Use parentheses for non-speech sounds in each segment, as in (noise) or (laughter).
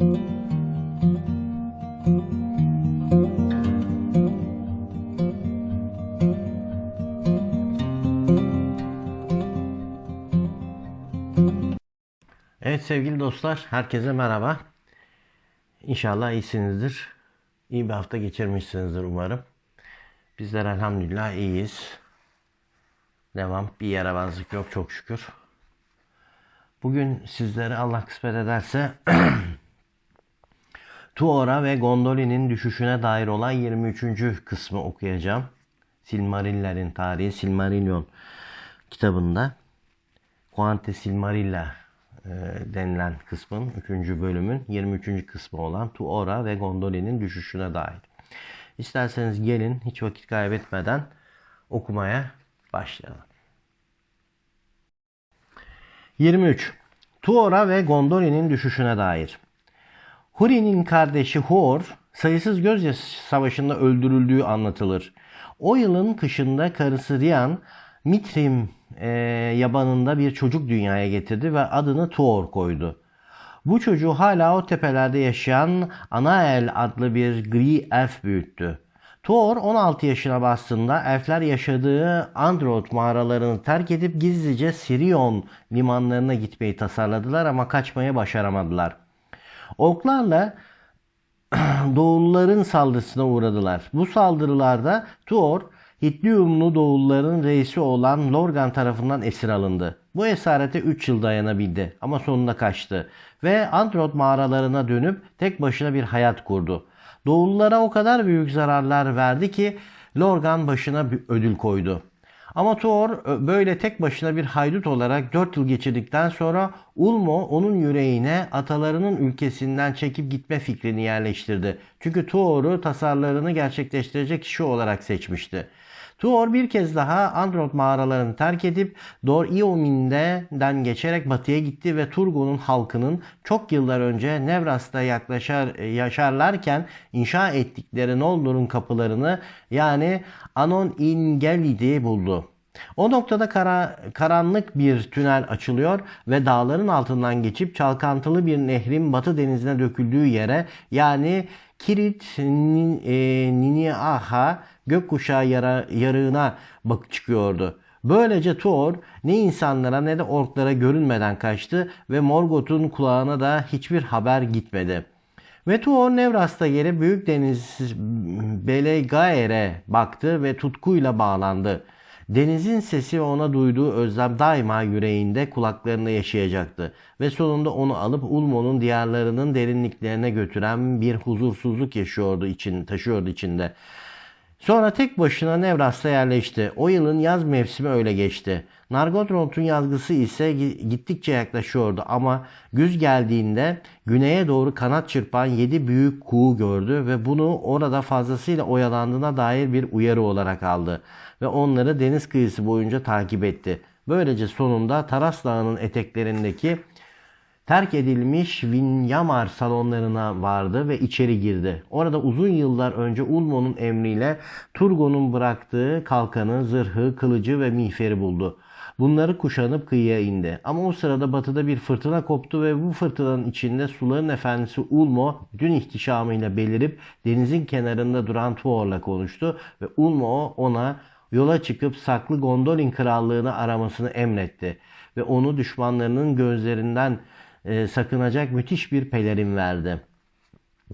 Evet sevgili dostlar, herkese merhaba. İnşallah iyisinizdir. İyi bir hafta geçirmişsinizdir umarım. Bizler elhamdülillah iyiyiz. Devam. Bir yaramazlık yok çok şükür. Bugün sizlere Allah kısmet ederse (clears throat) Tuora ve Gondolin'in düşüşüne dair olan 23. kısmı okuyacağım. Silmarillerin tarihi Silmarillion kitabında. Quante Silmarilla e, denilen kısmın 3. bölümün 23. kısmı olan Tuora ve Gondolin'in düşüşüne dair. İsterseniz gelin hiç vakit kaybetmeden okumaya başlayalım. 23. Tuora ve Gondolin'in düşüşüne dair. Huri'nin kardeşi Huor sayısız gözyaşı savaşında öldürüldüğü anlatılır. O yılın kışında karısı Rian Mitrim e, yabanında bir çocuk dünyaya getirdi ve adını Tuor koydu. Bu çocuğu hala o tepelerde yaşayan Anael adlı bir gri elf büyüttü. Thor 16 yaşına bastığında elfler yaşadığı Androth mağaralarını terk edip gizlice Sirion limanlarına gitmeyi tasarladılar ama kaçmaya başaramadılar. Orklarla (clears throat) Doğulların saldırısına uğradılar. Bu saldırılarda Tuor, Hitliumlu Doğulların reisi olan Lorgan tarafından esir alındı. Bu esarete 3 yıl dayanabildi ama sonunda kaçtı ve Androth mağaralarına dönüp tek başına bir hayat kurdu. Doğullara o kadar büyük zararlar verdi ki Lorgan başına bir ödül koydu. Ama Thor böyle tek başına bir haydut olarak 4 yıl geçirdikten sonra Ulmo onun yüreğine atalarının ülkesinden çekip gitme fikrini yerleştirdi. Çünkü Thor'u tasarlarını gerçekleştirecek kişi olarak seçmişti. Tuor bir kez daha Androth mağaralarını terk edip Dor Iomin'den geçerek batıya gitti ve Turgon'un halkının çok yıllar önce Nevras'ta yaklaşar, yaşarlarken inşa ettikleri Noldor'un kapılarını yani Anon Ingelid'i buldu. O noktada kara, karanlık bir tünel açılıyor ve dağların altından geçip çalkantılı bir nehrin batı denizine döküldüğü yere yani Kirit Niniaha gökkuşağı yara, yarığına bak çıkıyordu. Böylece Thor ne insanlara ne de orklara görünmeden kaçtı ve Morgoth'un kulağına da hiçbir haber gitmedi. Ve Tuor Nevras'ta gelip Büyük Deniz Belegaer'e baktı ve tutkuyla bağlandı. Denizin sesi ona duyduğu özlem daima yüreğinde kulaklarında yaşayacaktı. Ve sonunda onu alıp Ulmo'nun diyarlarının derinliklerine götüren bir huzursuzluk yaşıyordu için, taşıyordu içinde. Sonra tek başına Nevras'ta yerleşti. O yılın yaz mevsimi öyle geçti. Nargothrond'un yazgısı ise gittikçe yaklaşıyordu ama güz geldiğinde güneye doğru kanat çırpan yedi büyük kuğu gördü ve bunu orada fazlasıyla oyalandığına dair bir uyarı olarak aldı ve onları deniz kıyısı boyunca takip etti. Böylece sonunda Taras Dağı'nın eteklerindeki terk edilmiş Vinyamar salonlarına vardı ve içeri girdi. Orada uzun yıllar önce Ulmo'nun emriyle Turgon'un bıraktığı kalkanı, zırhı, kılıcı ve miğferi buldu. Bunları kuşanıp kıyıya indi. Ama o sırada batıda bir fırtına koptu ve bu fırtınanın içinde suların efendisi Ulmo dün ihtişamıyla belirip denizin kenarında duran Tuor'la konuştu ve Ulmo ona yola çıkıp saklı Gondolin krallığını aramasını emretti ve onu düşmanlarının gözlerinden e, sakınacak müthiş bir pelerin verdi.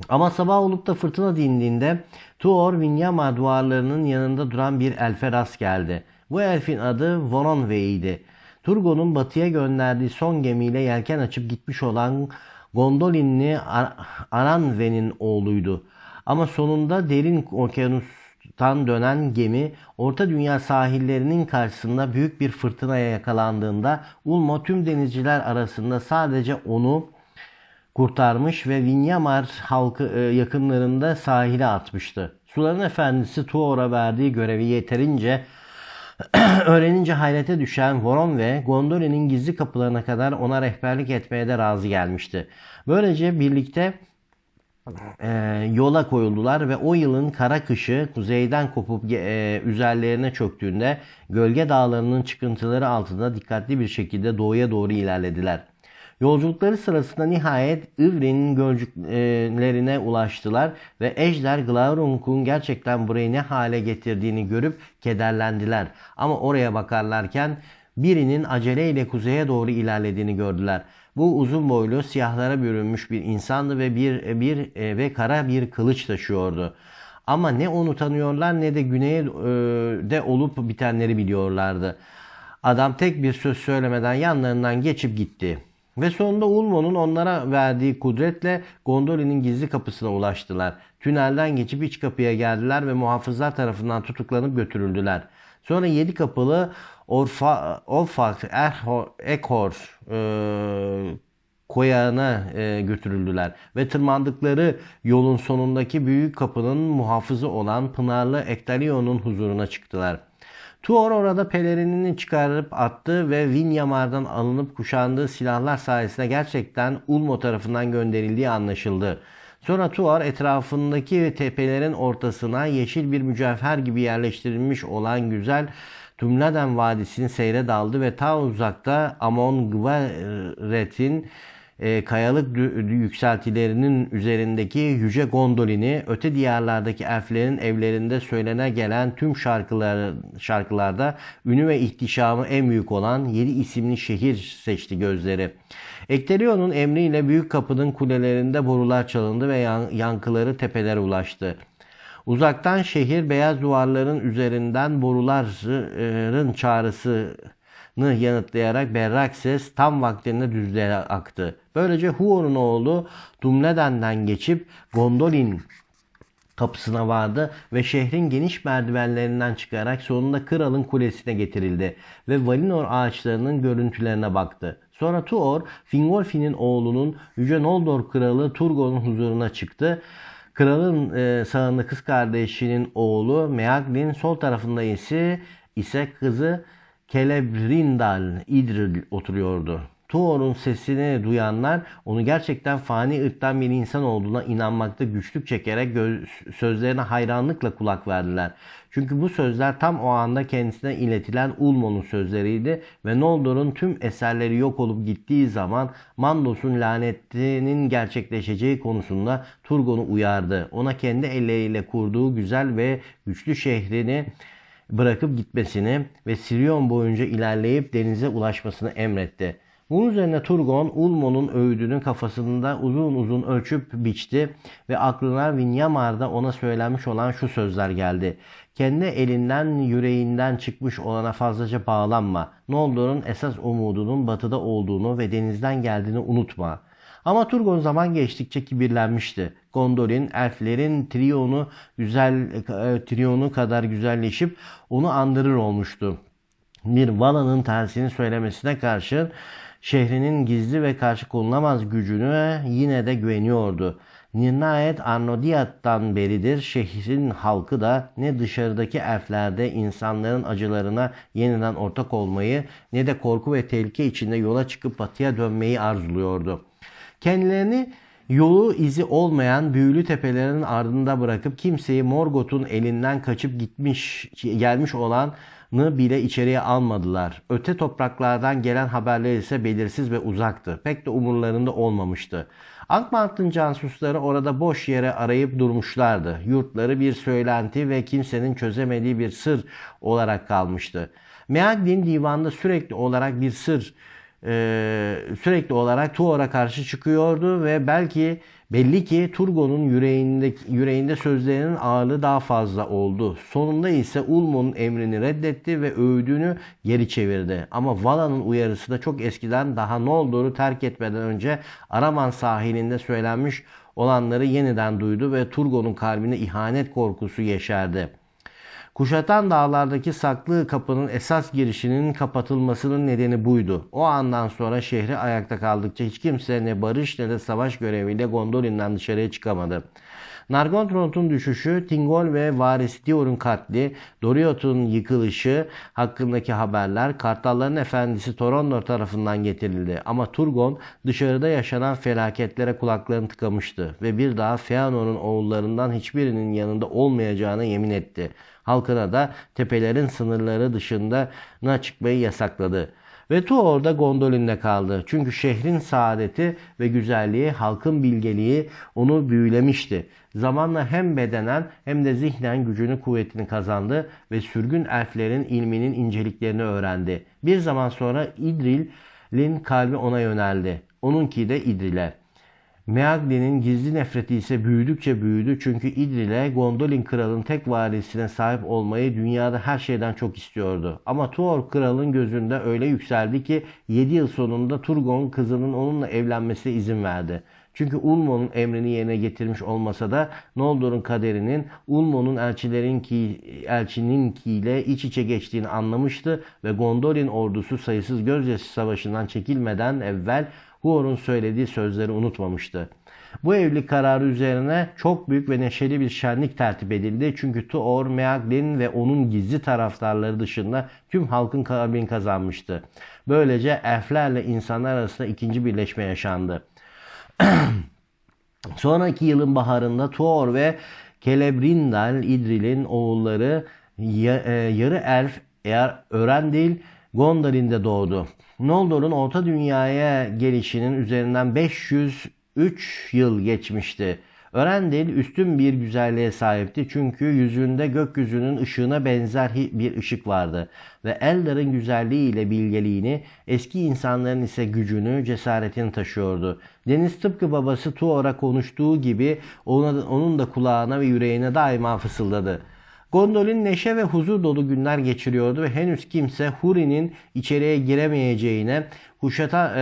Ama sabah olup da fırtına dindiğinde Tuor Vinyama duvarlarının yanında duran bir elfe rast geldi. Bu elfin adı Voronve'ydi. Turgon'un batıya gönderdiği son gemiyle yelken açıp gitmiş olan Gondolinli Ar Aranve'nin oğluydu. Ama sonunda derin okyanustan dönen gemi Orta Dünya sahillerinin karşısında büyük bir fırtınaya yakalandığında Ulmo tüm denizciler arasında sadece onu kurtarmış ve Vinyamar halkı e, yakınlarında sahile atmıştı. Suların efendisi Tuor'a verdiği görevi yeterince (clears throat) öğrenince hayrete düşen Voron ve Gondolin'in gizli kapılarına kadar ona rehberlik etmeye de razı gelmişti. Böylece birlikte e, yola koyuldular ve o yılın kara kışı kuzeyden kopup e, üzerlerine çöktüğünde gölge dağlarının çıkıntıları altında dikkatli bir şekilde doğuya doğru ilerlediler. Yolculukları sırasında nihayet Ivrin'in gölcüklerine ulaştılar ve Ejder Glaurung'un gerçekten burayı ne hale getirdiğini görüp kederlendiler. Ama oraya bakarlarken birinin aceleyle kuzeye doğru ilerlediğini gördüler. Bu uzun boylu siyahlara bürünmüş bir insandı ve bir, bir e, ve kara bir kılıç taşıyordu. Ama ne onu tanıyorlar ne de güneyde olup bitenleri biliyorlardı. Adam tek bir söz söylemeden yanlarından geçip gitti. Ve sonunda Ulmo'nun onlara verdiği kudretle Gondolin'in gizli kapısına ulaştılar. Tünelden geçip iç kapıya geldiler ve muhafızlar tarafından tutuklanıp götürüldüler. Sonra yedi kapılı Orfa, Olfak Ekhor e, koyağına e, götürüldüler ve tırmandıkları yolun sonundaki büyük kapının muhafızı olan Pınarlı Ektalion'un huzuruna çıktılar. Tuor orada pelerinini çıkarıp attı ve Vinyamar'dan alınıp kuşandığı silahlar sayesinde gerçekten Ulmo tarafından gönderildiği anlaşıldı. Sonra Tuor etrafındaki tepelerin ortasına yeşil bir mücevher gibi yerleştirilmiş olan güzel Tümladen Vadisi'ni seyre daldı ve ta uzakta Amon Gvaret'in e, kayalık yükseltilerinin üzerindeki yüce gondolini, öte diyarlardaki elflerin evlerinde söylene gelen tüm şarkılar, şarkılarda ünü ve ihtişamı en büyük olan 7 isimli şehir seçti gözleri. Ekterion'un emriyle büyük kapının kulelerinde borular çalındı ve yankıları tepelere ulaştı. Uzaktan şehir beyaz duvarların üzerinden boruların çağrısı yanıtlayarak berrak ses tam vaktinde düzlüğe aktı. Böylece Huor'un oğlu Dumneden'den geçip Gondolin kapısına vardı ve şehrin geniş merdivenlerinden çıkarak sonunda kralın kulesine getirildi ve Valinor ağaçlarının görüntülerine baktı. Sonra Tuor, Fingolfin'in oğlunun Yüce Noldor kralı Turgon'un huzuruna çıktı. Kralın e, sağında kız kardeşinin oğlu Meaglin, sol tarafında ise ise kızı Celebrindal İdril oturuyordu. Tuor'un sesini duyanlar onu gerçekten fani ırktan bir insan olduğuna inanmakta güçlük çekerek sözlerine hayranlıkla kulak verdiler. Çünkü bu sözler tam o anda kendisine iletilen Ulmo'nun sözleriydi ve Noldor'un tüm eserleri yok olup gittiği zaman Mandos'un lanetinin gerçekleşeceği konusunda Turgon'u uyardı. Ona kendi elleriyle kurduğu güzel ve güçlü şehrini bırakıp gitmesini ve Sirion boyunca ilerleyip denize ulaşmasını emretti. Bunun üzerine Turgon Ulmo'nun öğüdünün kafasında uzun uzun ölçüp biçti ve aklına Vinyamar'da ona söylenmiş olan şu sözler geldi. Kendi elinden yüreğinden çıkmış olana fazlaca bağlanma. Noldor'un esas umudunun batıda olduğunu ve denizden geldiğini unutma.'' Ama Turgon zaman geçtikçe kibirlenmişti. Gondolin elflerin triyonu güzel e, triyonu kadar güzelleşip onu andırır olmuştu. Bir Vala'nın tersini söylemesine karşı şehrinin gizli ve karşı konulamaz gücünü yine de güveniyordu. Nihayet Arnodiat'tan beridir şehrin halkı da ne dışarıdaki elflerde insanların acılarına yeniden ortak olmayı ne de korku ve tehlike içinde yola çıkıp batıya dönmeyi arzuluyordu. Kendilerini yolu izi olmayan büyülü tepelerin ardında bırakıp kimseyi Morgoth'un elinden kaçıp gitmiş gelmiş olanı bile içeriye almadılar. Öte topraklardan gelen haberler ise belirsiz ve uzaktı. Pek de umurlarında olmamıştı. Ankmant'ın cansusları orada boş yere arayıp durmuşlardı. Yurtları bir söylenti ve kimsenin çözemediği bir sır olarak kalmıştı. Meagdin divanda sürekli olarak bir sır e, sürekli olarak Tuor'a karşı çıkıyordu ve belki belli ki Turgon'un yüreğinde, yüreğinde sözlerinin ağırlığı daha fazla oldu. Sonunda ise Ulmo'nun emrini reddetti ve öğüdünü geri çevirdi. Ama Vala'nın uyarısı da çok eskiden daha Noldor'u terk etmeden önce Araman sahilinde söylenmiş olanları yeniden duydu ve Turgon'un kalbine ihanet korkusu yeşerdi. Kuşatan dağlardaki saklı kapının esas girişinin kapatılmasının nedeni buydu. O andan sonra şehri ayakta kaldıkça hiç kimse ne barış ne de savaş göreviyle Gondolin'den dışarıya çıkamadı. Nargothrond'un düşüşü, Tingol ve varisi Dior'un katli, Doriath'un yıkılışı hakkındaki haberler Kartalların Efendisi Torondor tarafından getirildi. Ama Turgon dışarıda yaşanan felaketlere kulaklarını tıkamıştı ve bir daha Feanor'un oğullarından hiçbirinin yanında olmayacağına yemin etti halkına da tepelerin sınırları dışında çıkmayı yasakladı. Ve Tuor da Gondolin'de kaldı. Çünkü şehrin saadeti ve güzelliği, halkın bilgeliği onu büyülemişti. Zamanla hem bedenen hem de zihnen gücünü kuvvetini kazandı ve sürgün elflerin ilminin inceliklerini öğrendi. Bir zaman sonra İdril'in kalbi ona yöneldi. Onunki de İdril'e. Meagli'nin gizli nefreti ise büyüdükçe büyüdü çünkü İdril'e Gondolin kralın tek varisine sahip olmayı dünyada her şeyden çok istiyordu. Ama Tuor kralın gözünde öyle yükseldi ki 7 yıl sonunda Turgon kızının onunla evlenmesine izin verdi. Çünkü Ulmo'nun emrini yerine getirmiş olmasa da Noldor'un kaderinin Ulmo'nun elçilerinki, elçininkiyle iç içe geçtiğini anlamıştı ve Gondolin ordusu sayısız gözyaşı savaşından çekilmeden evvel Huor'un söylediği sözleri unutmamıştı. Bu evlilik kararı üzerine çok büyük ve neşeli bir şenlik tertip edildi. Çünkü Tuor, Meaglin ve onun gizli taraftarları dışında tüm halkın kalbini kazanmıştı. Böylece elflerle insanlar arasında ikinci birleşme yaşandı. (clears throat) Sonraki yılın baharında Tuor ve Celebrindal İdril'in oğulları e, yarı elf eğer Örendil Gondolin'de doğdu. Noldor'un Orta Dünya'ya gelişinin üzerinden 503 yıl geçmişti. Örendil üstün bir güzelliğe sahipti çünkü yüzünde gökyüzünün ışığına benzer bir ışık vardı ve Eldar'ın güzelliğiyle bilgeliğini, eski insanların ise gücünü, cesaretini taşıyordu. Deniz tıpkı babası Tuor'a konuştuğu gibi onun da kulağına ve yüreğine daima fısıldadı. Gondolin neşe ve huzur dolu günler geçiriyordu ve henüz kimse Huri'nin içeriye giremeyeceğine, Huşata e,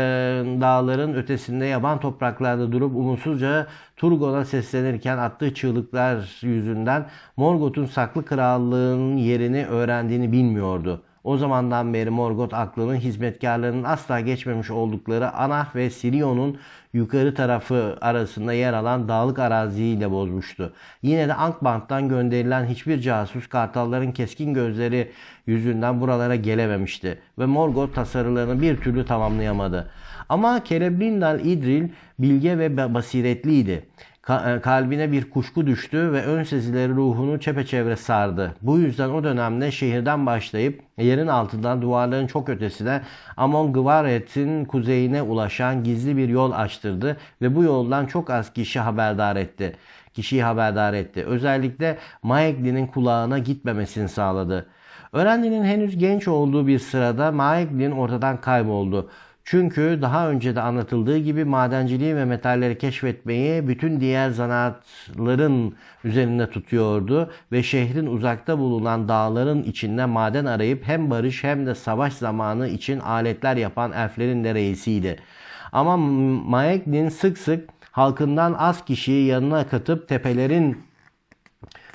dağların ötesinde yaban topraklarda durup umutsuzca Turgon'a seslenirken attığı çığlıklar yüzünden Morgoth'un saklı krallığın yerini öğrendiğini bilmiyordu. O zamandan beri Morgoth aklının hizmetkarlarının asla geçmemiş oldukları Anah ve Sirion'un yukarı tarafı arasında yer alan dağlık araziyle bozmuştu. Yine de Ankband'dan gönderilen hiçbir casus kartalların keskin gözleri yüzünden buralara gelememişti ve Morgoth tasarılarını bir türlü tamamlayamadı. Ama Celebrimbor İdril bilge ve basiretliydi. E, kalbine bir kuşku düştü ve ön sezileri ruhunu çepeçevre sardı. Bu yüzden o dönemde şehirden başlayıp yerin altından duvarların çok ötesine Amon Gvaret'in kuzeyine ulaşan gizli bir yol açtırdı ve bu yoldan çok az kişi haberdar etti. Kişiyi haberdar etti. Özellikle Maegli'nin kulağına gitmemesini sağladı. Öğrencinin henüz genç olduğu bir sırada Maegli'nin ortadan kayboldu. Çünkü daha önce de anlatıldığı gibi madenciliği ve metalleri keşfetmeyi bütün diğer zanaatların üzerinde tutuyordu ve şehrin uzakta bulunan dağların içinde maden arayıp hem barış hem de savaş zamanı için aletler yapan elflerin de reisiydi. Ama Maeglin sık sık halkından az kişiyi yanına katıp tepelerin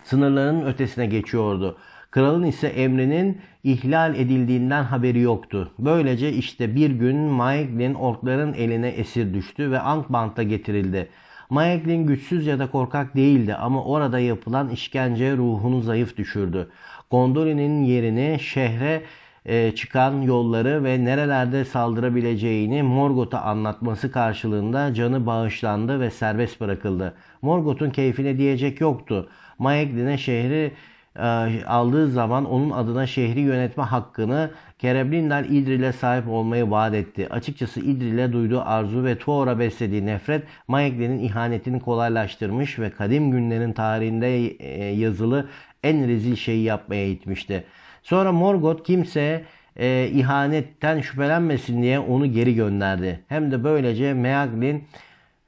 sınırlarının ötesine geçiyordu. Kralın ise emrinin ihlal edildiğinden haberi yoktu. Böylece işte bir gün Maeglin orkların eline esir düştü ve Angband'a getirildi. Maeglin güçsüz ya da korkak değildi ama orada yapılan işkence ruhunu zayıf düşürdü. Gondolin'in yerini şehre e, çıkan yolları ve nerelerde saldırabileceğini Morgoth'a anlatması karşılığında canı bağışlandı ve serbest bırakıldı. Morgoth'un keyfine diyecek yoktu. Maeglin'e şehri aldığı zaman onun adına şehri yönetme hakkını Kereblindar İdril'e sahip olmayı vaat etti. Açıkçası İdril'e duyduğu arzu ve Tuor'a beslediği nefret Maeglin'in ihanetini kolaylaştırmış ve kadim günlerin tarihinde e, yazılı en rezil şeyi yapmaya itmişti. Sonra Morgoth kimse e, ihanetten şüphelenmesin diye onu geri gönderdi. Hem de böylece Meaglin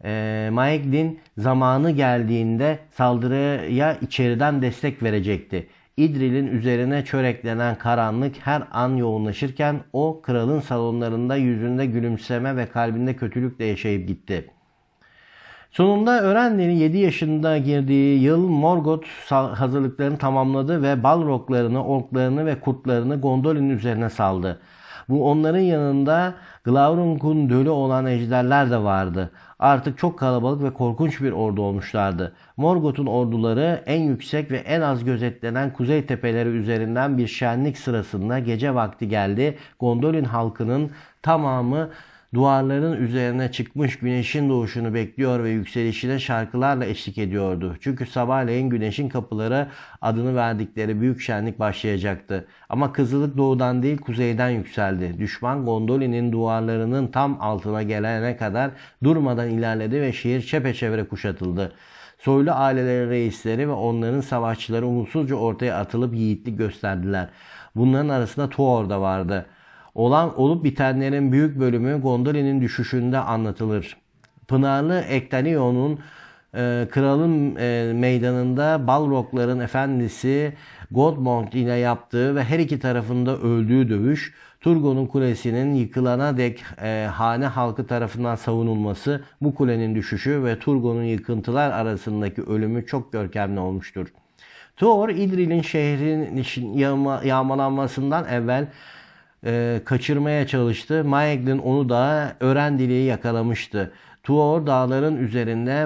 e, Maeglin zamanı geldiğinde saldırıya içeriden destek verecekti. İdril'in üzerine çöreklenen karanlık her an yoğunlaşırken o kralın salonlarında yüzünde gülümseme ve kalbinde kötülükle yaşayıp gitti. Sonunda Örenli'nin 7 yaşında girdiği yıl Morgoth hazırlıklarını tamamladı ve balroglarını, orklarını ve kurtlarını Gondolin'in üzerine saldı. Bu onların yanında Glaurung'un dölü olan ejderler de vardı. Artık çok kalabalık ve korkunç bir ordu olmuşlardı. Morgoth'un orduları en yüksek ve en az gözetlenen kuzey tepeleri üzerinden bir şenlik sırasında gece vakti geldi. Gondolin halkının tamamı Duvarların üzerine çıkmış güneşin doğuşunu bekliyor ve yükselişine şarkılarla eşlik ediyordu. Çünkü sabahleyin güneşin kapıları adını verdikleri büyük şenlik başlayacaktı. Ama kızılık doğudan değil kuzeyden yükseldi. Düşman Gondolin'in duvarlarının tam altına gelene kadar durmadan ilerledi ve şehir çepeçevre kuşatıldı. Soylu ailelerin reisleri ve onların savaşçıları umutsuzca ortaya atılıp yiğitlik gösterdiler. Bunların arasında Tuor da vardı. Olan olup bitenlerin büyük bölümü Gondolin'in düşüşünde anlatılır. Pınarlı Ektanion'un e, kralın e, meydanında Balrogların efendisi Godmont ile yaptığı ve her iki tarafında öldüğü dövüş, Turgon'un kulesinin yıkılana dek e, hane halkı tarafından savunulması, bu kulenin düşüşü ve Turgon'un yıkıntılar arasındaki ölümü çok görkemli olmuştur. Tuor, İdril'in şehrin yağma, yağmalanmasından evvel e, kaçırmaya çalıştı. Maeglin onu da Örendil'i yakalamıştı. Tuor dağların üzerinde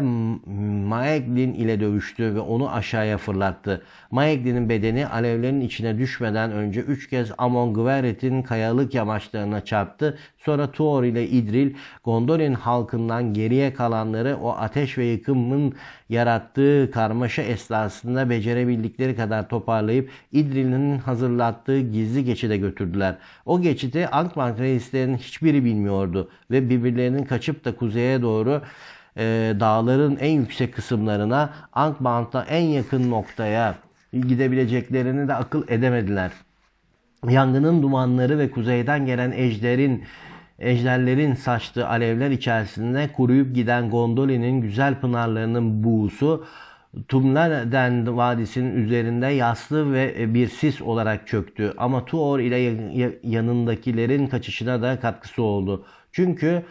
Maeglin ile dövüştü ve onu aşağıya fırlattı. Maeglinin bedeni alevlerin içine düşmeden önce üç kez Amon Gweret'in kayalık yamaçlarına çarptı. Sonra Tuor ile Idril, Gondolin halkından geriye kalanları o ateş ve yıkımın yarattığı karmaşa esnasında becerebildikleri kadar toparlayıp İdril'in hazırlattığı gizli geçide götürdüler. O geçiti Ankbank reislerinin hiçbiri bilmiyordu ve birbirlerinin kaçıp da kuzeye doğru e, dağların en yüksek kısımlarına Ankbank'ta en yakın noktaya gidebileceklerini de akıl edemediler. Yangının dumanları ve kuzeyden gelen ejderin ejderlerin saçtığı alevler içerisinde kuruyup giden Gondolin'in güzel pınarlarının buğusu Tumladen Vadisi'nin üzerinde yaslı ve bir sis olarak çöktü. Ama Tuor ile yanındakilerin kaçışına da katkısı oldu. Çünkü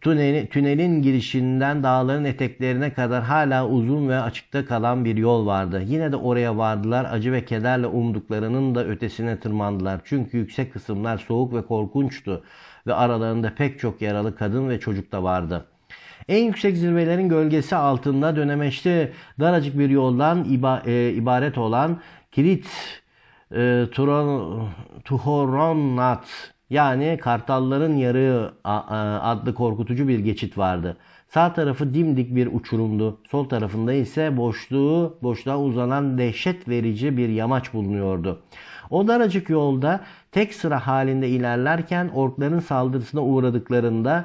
tünelin, tünelin girişinden dağların eteklerine kadar hala uzun ve açıkta kalan bir yol vardı. Yine de oraya vardılar. Acı ve kederle umduklarının da ötesine tırmandılar. Çünkü yüksek kısımlar soğuk ve korkunçtu ve aralarında pek çok yaralı kadın ve çocuk da vardı. En yüksek zirvelerin gölgesi altında dönemeçte daracık bir yoldan iba, e, ibaret olan Kilit e, Turon, yani Kartalların Yarığı adlı korkutucu bir geçit vardı. Sağ tarafı dimdik bir uçurumdu. Sol tarafında ise boşluğu, boşluğa uzanan dehşet verici bir yamaç bulunuyordu. O daracık yolda tek sıra halinde ilerlerken orkların saldırısına uğradıklarında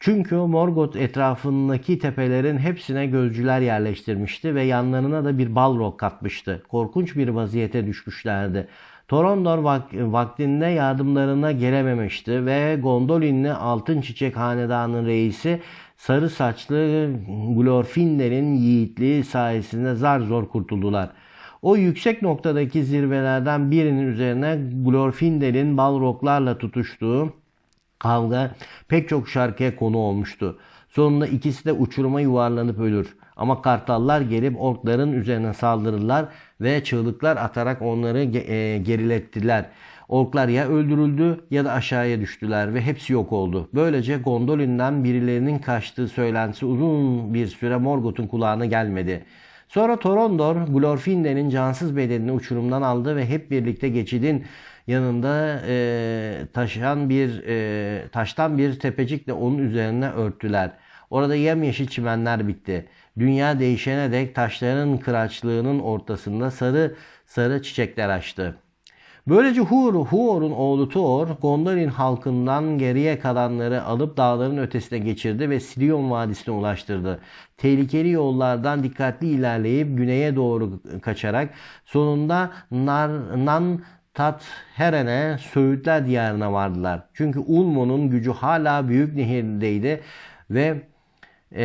çünkü Morgoth etrafındaki tepelerin hepsine gözcüler yerleştirmişti ve yanlarına da bir balrog katmıştı. Korkunç bir vaziyete düşmüşlerdi. Torondor vak- vaktinde yardımlarına gelememişti ve Gondolinli Altın Çiçek Hanedanı'nın reisi sarı saçlı Glorfindel'in yiğitliği sayesinde zar zor kurtuldular. O yüksek noktadaki zirvelerden birinin üzerine Glorfindel'in balroglarla tutuştuğu kavga pek çok şarkıya konu olmuştu. Sonunda ikisi de uçuruma yuvarlanıp ölür. Ama kartallar gelip orkların üzerine saldırırlar ve çığlıklar atarak onları e, gerilettiler. Orklar ya öldürüldü ya da aşağıya düştüler ve hepsi yok oldu. Böylece Gondolin'den birilerinin kaçtığı söylentisi uzun bir süre Morgoth'un kulağına gelmedi. Sonra Torondor Glorfindel'in cansız bedenini uçurumdan aldı ve hep birlikte geçidin yanında e, taşıyan bir e, taştan bir tepecikle onun üzerine örttüler. Orada yemyeşil çimenler bitti. Dünya değişene dek taşların kıraçlığının ortasında sarı sarı çiçekler açtı. Böylece Hur, Huor'un oğlu Tuor, Gondolin halkından geriye kalanları alıp dağların ötesine geçirdi ve Silion Vadisi'ne ulaştırdı. Tehlikeli yollardan dikkatli ilerleyip güneye doğru kaçarak sonunda Nar, Nan Tat Heren'e Söğütler diyarına vardılar. Çünkü Ulmo'nun gücü hala büyük nehirdeydi ve e,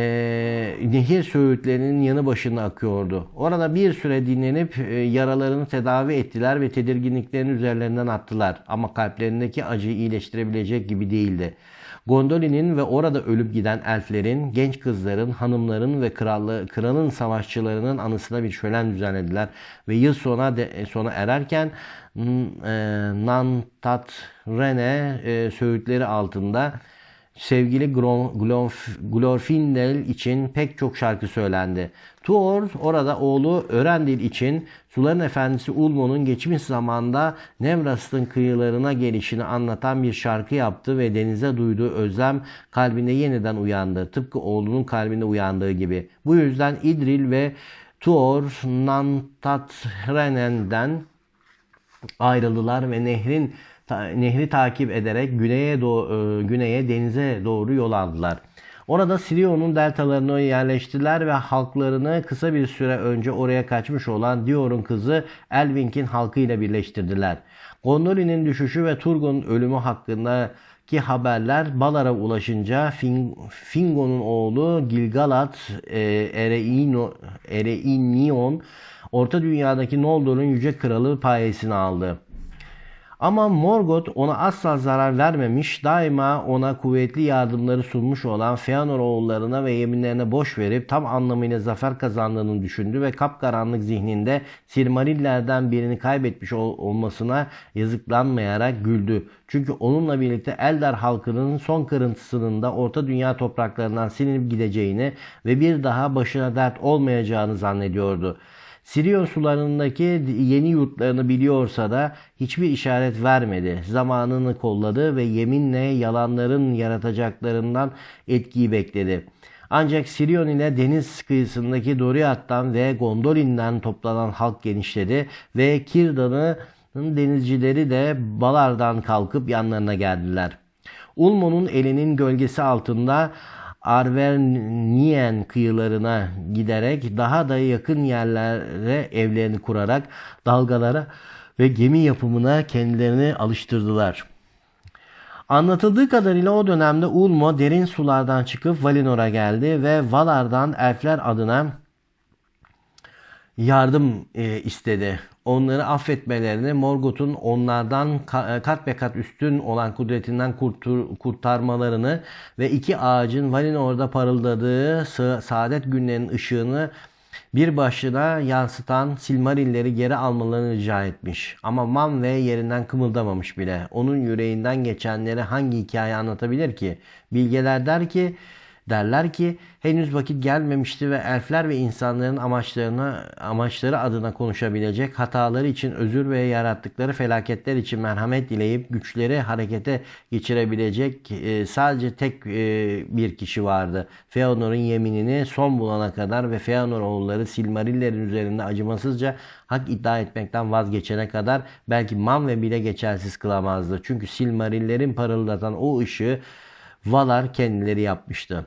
nehir söğütlerinin yanı başına akıyordu. Orada bir süre dinlenip e, yaralarını tedavi ettiler ve tedirginliklerini üzerlerinden attılar. Ama kalplerindeki acıyı iyileştirebilecek gibi değildi. Gondolin'in ve orada ölüp giden elflerin, genç kızların, hanımların ve krallı, kralın savaşçılarının anısına bir şölen düzenlediler. Ve yıl sona, de, sona ererken e, Nantat Rene e, söğütleri altında sevgili Glorfindel için pek çok şarkı söylendi. Tuor orada oğlu Örendil için Suların Efendisi Ulmo'nun geçmiş zamanda Nemras'ın kıyılarına gelişini anlatan bir şarkı yaptı ve denize duyduğu özlem kalbinde yeniden uyandı. Tıpkı oğlunun kalbinde uyandığı gibi. Bu yüzden İdril ve Tuor Nantatrenen'den ayrıldılar ve nehrin nehri takip ederek güneye doğ- e, güneye denize doğru yol aldılar. Orada Sirion'un deltalarına yerleştiler ve halklarını kısa bir süre önce oraya kaçmış olan Dior'un kızı Elvink'in halkıyla birleştirdiler. Gondolin'in düşüşü ve Turgon'un ölümü hakkındaki haberler Balar'a ulaşınca Fin- Fingon'un oğlu Gilgalad e, Ereino, Ereinion Orta Dünya'daki Noldor'un yüce kralı payesini aldı. Ama Morgoth ona asla zarar vermemiş, daima ona kuvvetli yardımları sunmuş olan Feanor oğullarına ve yeminlerine boş verip tam anlamıyla zafer kazandığını düşündü ve kapkaranlık zihninde Silmarillerden birini kaybetmiş ol- olmasına yazıklanmayarak güldü. Çünkü onunla birlikte Eldar halkının son kırıntısının da Orta Dünya topraklarından silinip gideceğini ve bir daha başına dert olmayacağını zannediyordu. Sirion sularındaki yeni yurtlarını biliyorsa da hiçbir işaret vermedi. Zamanını kolladı ve yeminle yalanların yaratacaklarından etkiyi bekledi. Ancak Sirion ile deniz kıyısındaki Doriath'tan ve Gondolin'den toplanan halk genişledi ve Kirdan'ın denizcileri de Balar'dan kalkıp yanlarına geldiler. Ulmo'nun elinin gölgesi altında Arvernien kıyılarına giderek daha da yakın yerlere evlerini kurarak dalgalara ve gemi yapımına kendilerini alıştırdılar. Anlatıldığı kadarıyla o dönemde Ulmo derin sulardan çıkıp Valinor'a geldi ve Valar'dan elfler adına yardım e, istedi. Onları affetmelerini Morgoth'un onlardan e, kat be kat üstün olan kudretinden kurtur- kurtarmalarını ve iki ağacın Valinor'da parıldadığı sa- saadet günlerinin ışığını bir başına yansıtan Silmarilleri geri almalarını rica etmiş. Ama Manwe yerinden kımıldamamış bile. Onun yüreğinden geçenleri hangi hikaye anlatabilir ki? Bilgeler der ki derler ki henüz vakit gelmemişti ve elfler ve insanların amaçlarına amaçları adına konuşabilecek hataları için özür ve yarattıkları felaketler için merhamet dileyip güçleri harekete geçirebilecek e, sadece tek e, bir kişi vardı. Feanor'un yeminini son bulana kadar ve Feanor oğulları Silmarillerin üzerinde acımasızca hak iddia etmekten vazgeçene kadar belki Manwe bile geçersiz kılamazdı. Çünkü Silmarillerin parıldatan o ışığı Valar kendileri yapmıştı.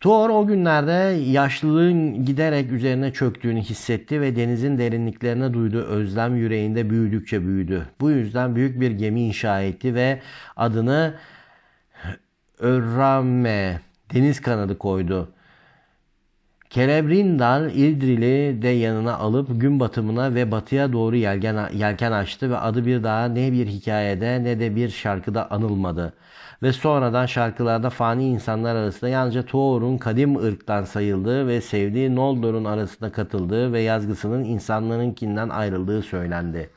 Thor o günlerde yaşlılığın giderek üzerine çöktüğünü hissetti ve denizin derinliklerine duyduğu özlem yüreğinde büyüdükçe büyüdü. Bu yüzden büyük bir gemi inşa etti ve adını Örramme deniz kanadı koydu. Celebrindal İldril'i de yanına alıp gün batımına ve batıya doğru yelken, yelken açtı ve adı bir daha ne bir hikayede ne de bir şarkıda anılmadı. Ve sonradan şarkılarda fani insanlar arasında yalnızca Tuor'un kadim ırktan sayıldığı ve sevdiği Noldor'un arasında katıldığı ve yazgısının insanlarınkinden ayrıldığı söylendi.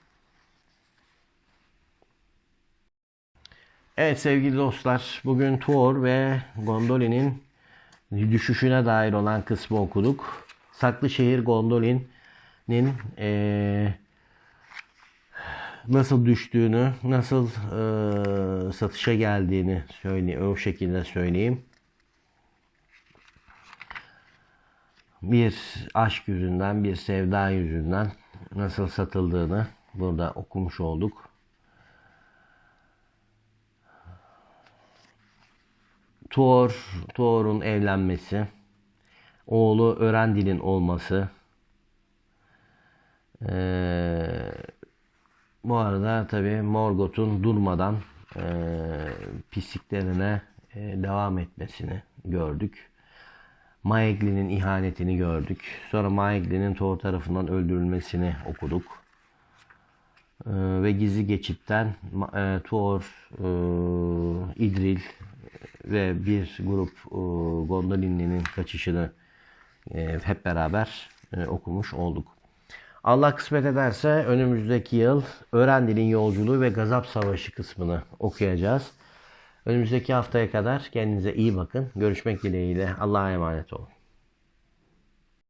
Evet sevgili dostlar, bugün Tuor ve Gondolin'in düşüşüne dair olan kısmı okuduk. Saklı şehir Gondolin'in eee, nasıl düştüğünü, nasıl eee, satışa geldiğini söyleyeyim, o şekilde söyleyeyim. Bir aşk yüzünden, bir sevda yüzünden nasıl satıldığını burada okumuş olduk. Thor, Thor'un evlenmesi, oğlu Örendil'in olması. Ee, bu arada tabi Morgoth'un durmadan e, pisliklerine e, devam etmesini gördük. Maeglin'in ihanetini gördük. Sonra Maeglin'in Thor tarafından öldürülmesini okuduk. Ee, ve gizli geçitten e, Thor, e, İdril ve bir grup e, Gondolinli'nin kaçışını e, hep beraber e, okumuş olduk. Allah kısmet ederse önümüzdeki yıl Örendil'in yolculuğu ve Gazap Savaşı kısmını okuyacağız. Önümüzdeki haftaya kadar kendinize iyi bakın. Görüşmek dileğiyle. Allah'a emanet olun.